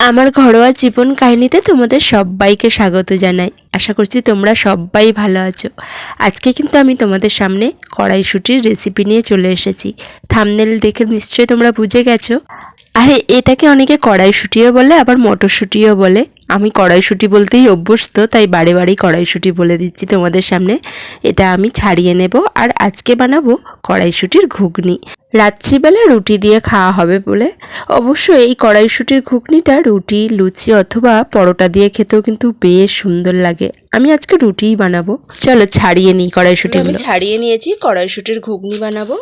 আমার ঘরোয়া জীবন কাহিনীতে তোমাদের সবাইকে স্বাগত জানাই। আশা করছি তোমরা সবাই ভালো আছো। আজকে কিন্তু আমি তোমাদের সামনে কড়াইশুটির রেসিপি নিয়ে চলে এসেছি। থামনেল দেখে নিশ্চয়ই তোমরা বুঝে গেছো। আরে, এটাকে অনেকে কড়াইশুটিও বলে, আবার মটরশুঁটিও বলে। আমি কড়াইশুঁটি বলতেই অভ্যস্ত, তাই বারে বারেই কড়াইশুঁটি বলে দিচ্ছি তোমাদের সামনে। এটা আমি ছাড়িয়ে নেব আর আজকে বানাবো কড়াইশুঁটির ঘুগনি। রাত্রিবেলা রুটি দিয়ে খাওয়া হবে বলে। অবশ্য এই কড়াইশুঁটির ঘুগনিটা রুটি, লুচি অথবা পরোটা দিয়ে খেতেও কিন্তু বেশ সুন্দর লাগে। আমি আজকে রুটিই বানাবো। চলো ছাড়িয়ে নিই কড়াইশুঁটি ছাড়িয়ে নিয়েছি, কড়াইশুঁটির ঘুগনি বানাবো।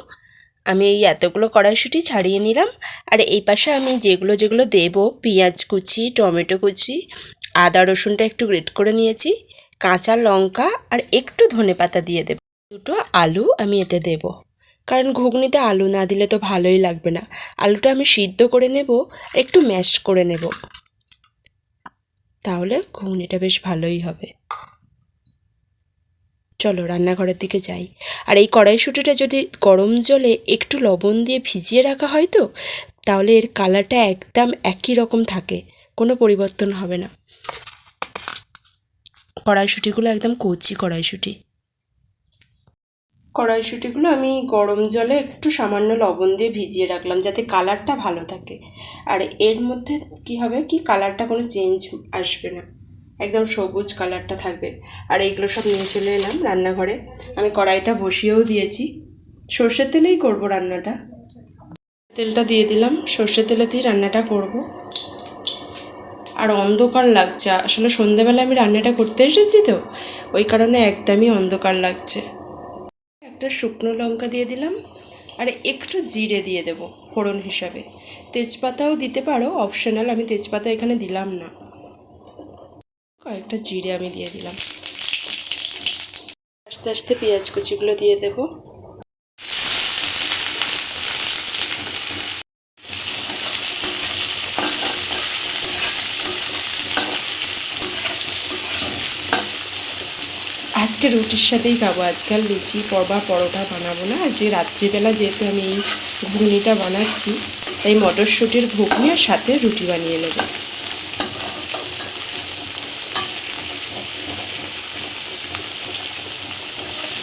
আমি এই এতগুলো কড়াইশুঁটি ছাড়িয়ে নিলাম। আর এই পাশে আমি যেগুলো যেগুলো দেবো, পেঁয়াজ কুচি, টমেটো কুচি, আদা রসুনটা একটু গ্রেট করে নিয়েছি, কাঁচা লঙ্কা আর একটু ধনে পাতা দিয়ে দেবো। দুটো আলু আমি এতে দেব। কারণ ঘুগনিতে আলু না দিলে তো ভালোই লাগবে না। আলুটা আমি সিদ্ধ করে নেব, একটু ম্যাশ করে নেব। তাহলে ঘুগনিটা বেশ ভালোই হবে। চলো রান্নাঘরের দিকে যাই। আর এই কড়াইশুঁটিটা যদি গরম জলে একটু লবণ দিয়ে ভিজিয়ে রাখা হয় তো, তাহলে এর কালারটা একদম একই রকম থাকে, কোনো পরিবর্তন হবে না। কড়াইশুঁটিগুলো একদম কচি কড়াইশুঁটি। কড়াইশুঁটিগুলো আমি গরম জলে একটু সামান্য লবণ দিয়ে ভিজিয়ে রাখলাম যাতে কালারটা ভালো থাকে। আর এর মধ্যে কি হবে কি, কালারটা কোনো চেঞ্জ আসবে না। একদম সবুজ কালারটা থাকবে। আর এইগুলো সব নিয়ে চলে এলাম রান্নাঘরে। আমি কড়াইটা বসিয়েও দিয়েছি। সর্ষের তেলেই করব রান্নাটা। তেলটা দিয়ে দিলাম। সর্ষের তেলেতেই রান্নাটা করব। আর অন্ধকার লাগছে। আসলে সন্ধেবেলা আমি রান্নাটা করতে এসেছি তো, ওই কারণে একদমই অন্ধকার লাগছে। একটা শুকনো লঙ্কা দিয়ে দিলাম। আর একটু জিরে দিয়ে দেব ফোড়ন হিসাবে। তেজপাতাও দিতে পারো, অপশনাল আমি তেজপাতা এখানে দিলাম না। কয়েকটা জিরে আমি দিয়ে দিলাম। আস্তে আস্তে পেঁয়াজ কুচিগুলো দিয়ে দেব। আজকে রুটির সাথেই খাব। আজকাল লুচি পরবা পরোটা বানাবো না। যে রাত্রিবেলা যেহেতু আমি এই ঘুগনিটা বানাচ্ছি, তাই মটরশুঁটির ঘুগনি আর সাথে রুটি বানিয়ে নেব।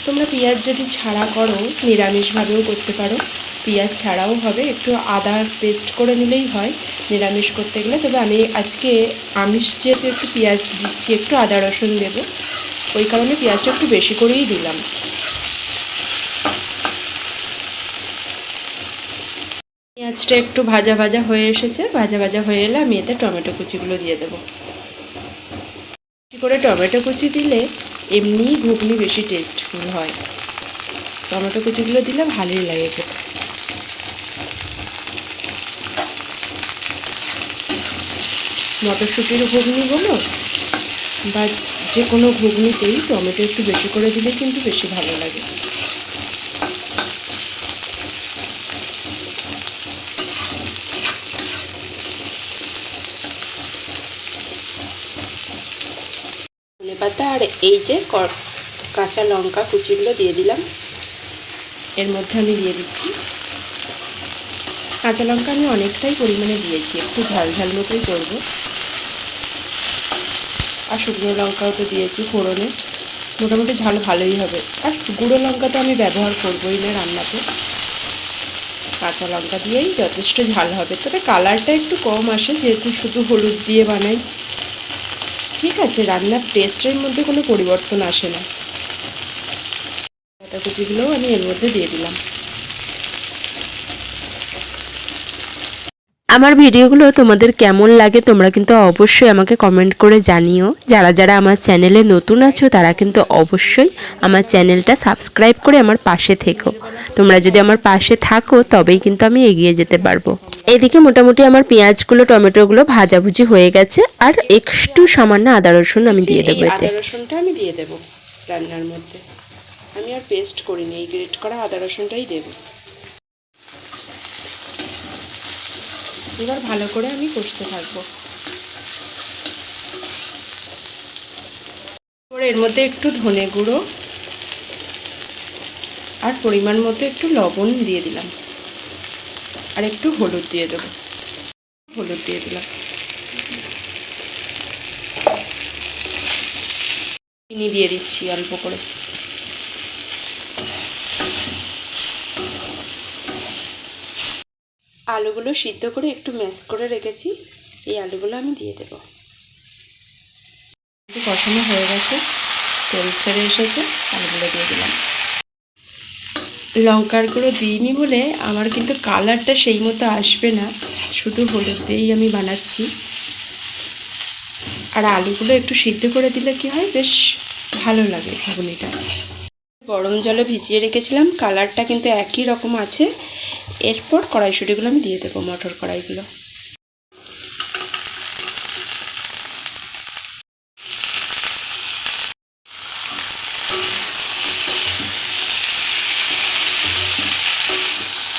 তোমরা পেঁয়াজ যদি ছাড়া করো, নিরামিষভাবেও করতে পারো। পেঁয়াজ ছাড়াও হবে, একটু আদা পেস্ট করে নিলেই হয়, নিরামিষ করতে গেলে। তবে আমি আজকে আমিষ যেহেতু একটু পেঁয়াজ দিচ্ছি, একটু আদা রসুন দেবো, ওই কারণে পেঁয়াজটা একটু বেশি করেই দিলাম। পেঁয়াজটা একটু ভাজা ভাজা হয়ে এসেছে। ভাজা ভাজা হয়ে এলে আমি এতে টমেটো কুচিগুলো দিয়ে দেবো। করে টমেটো কুচি দিলে এমনি ঘুগনি বেশি টেস্টফুল হয়। টমেটো কুচিগুলো দিলে ভালোই লাগে খেতে। মটরশুঁটির ঘুগনি বলো বা যে কোনো ঘুগনিতেই টমেটো একটু বেশি করে দিলে কিন্তু বেশি ভালো লাগে। ধনে পাতা আর এই যে কাঁচা লঙ্কা কুচিগুলো দিয়ে দিলাম। এর মধ্যে আমি দিয়ে দিচ্ছি। কাঁচা লঙ্কা আমি অনেকটাই পরিমাণে দিয়েছি, একটু ঝাল ঝাল মতোই করব। আর শুকনো লঙ্কাও তো দিয়েছি ফোড়নে। মোটামুটি ঝাল ভালোই হবে। আর গুঁড়ো লঙ্কা তো আমি ব্যবহার করবোই না রান্নাতে। কাঁচা লঙ্কা দিয়েই যথেষ্ট ঝাল হবে। তবে কালারটা একটু কম আসে, যেহেতু শুধু হলুদ দিয়ে বানাই। ঠিক আছে, রান্নার টেস্টের মধ্যে কোনো পরিবর্তন আসে না। পাতা কুচিগুলোও আমি এর মধ্যে দিয়ে দিলাম। আমার ভিডিওগুলো তোমাদের কেমন লাগে তোমরা কিন্তু অবশ্যই আমাকে কমেন্ট করে জানিও। যারা যারা আমার চ্যানেলে নতুন আছো, তারা কিন্তু অবশ্যই আমার চ্যানেলটা সাবস্ক্রাইব করে আমার পাশে থেকো। তোমরা যদি আমার পাশে থাকো, তবেই কিন্তু আমি এগিয়ে যেতে পারব। এদিকে মোটামুটি আমার পেঁয়াজগুলো, টমেটোগুলো ভাজাভুজি হয়ে গেছে, আর একটু সামান্য আদা রসুন আমি দিয়ে দেবো এতে। আদা রসুনটা আমি দিয়ে দেবো রান্নার মধ্যে। আমি আর পেস্ট করিনি, এই গ্রেট করা আদা রসুনটাই দেবো। এবার ভালো করে আমি কষতে থাকব। এর মধ্যে একটু ধনে গুঁড়ো আর পরিমাণ মতো একটু লবণ দিয়ে দিলাম। আর একটু হলুদ দিয়ে দেবো। হলুদ দিয়ে দিলাম। চিনি দিয়ে দিচ্ছি অল্প করে। আলুগুলো সিদ্ধ করে একটু ম্যাশ করে রেখেছি। এই আলুগুলো আমি দিয়ে দেবো। কখনো হয়ে গেছে, তেল ছেড়ে এসেছে, আলুগুলো দিয়ে দিলাম। লঙ্কার গুঁড়ো দিইনি বলে আমার কিন্তু কালারটা সেই মতো আসবে না। শুধু হলুদেই আমি বানাচ্ছি। আর আলুগুলো একটু সিদ্ধ করে দিলে কি হয়? বেশ ভালো লাগে ঘুগনিটা। গরম জলে ভিজিয়ে রেখেছিলাম। কালারটা কিন্তু একই রকম আছে। এরপর কড়াইশুটিগুলো আমি দিয়ে দেবো, মটর কড়াইগুলো।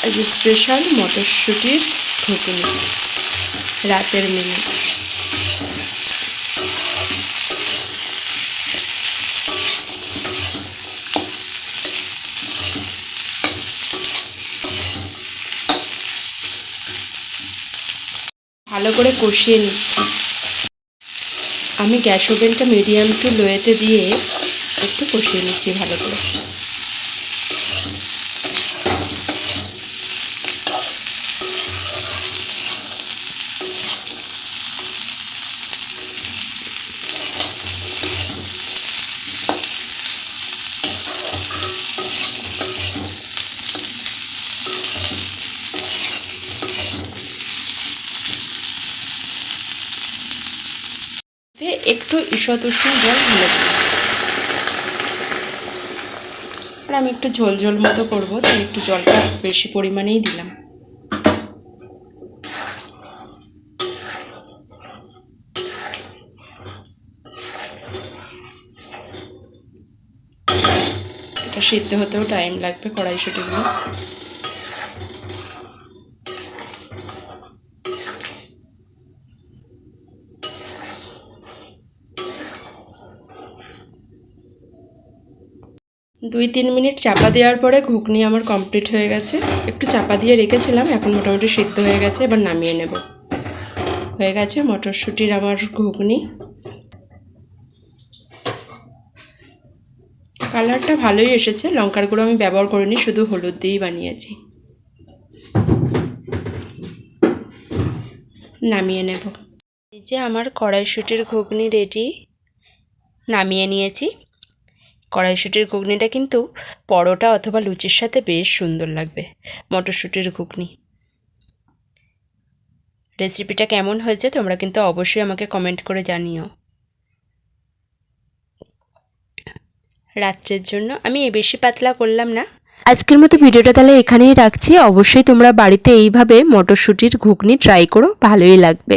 আজ স্পেশাল মটরশুঁটির ঘুগনি রাতের মেনু ভালো করে কষিয়ে নিচ্ছি। আমি গ্যাস ওভেনটা মিডিয়াম টু লোয়েতে দিয়ে একটু কষিয়ে নিচ্ছি ভালো করে। একটু ঈষৎ উষ্ণ ঢেলে দিলাম আর আমি একটু ঝোল ঝোল মতো করব, তাই একটু জলটা বেশি পরিমাণেই দিলাম। সিদ্ধ হতেও টাইম লাগবে কড়াইশুটিগুলো। দুই তিন মিনিট চাপা দেওয়ার পরে ঘুগনি আমার কমপ্লিট হয়ে গেছে। একটু চাপা দিয়ে রেখেছিলাম, এখন মোটামুটি সিদ্ধ হয়ে গেছে, এবার নামিয়ে নেব। হয়ে গেছে মটরশুঁটির আমার ঘুগনি। কালারটা ভালোই এসেছে, লঙ্কার গুঁড়ো আমি ব্যবহার করিনি, শুধু হলুদ দিয়েই বানিয়েছি। নামিয়ে নেব। এই যে আমার কড়াইশুঁটির ঘুগনি রেডি নামিয়ে নিয়েছি। কড়াইশুঁটির ঘুগনিটা কিন্তু পরোটা অথবা লুচির সাথে বেশ সুন্দর লাগবে। মটরশুঁটির ঘুগনি। রেসিপিটা কেমন হয়েছে তোমরা কিন্তু অবশ্যই আমাকে কমেন্ট করে জানিও। রাত্রের জন্য আমি এ বেশি পাতলা করলাম না। আজকের মতো ভিডিওটা তাহলে এখানেই রাখছি। অবশ্যই তোমরা বাড়িতে এইভাবে মটরশুঁটির ঘুগনি ট্রাই করো, ভালোই লাগবে।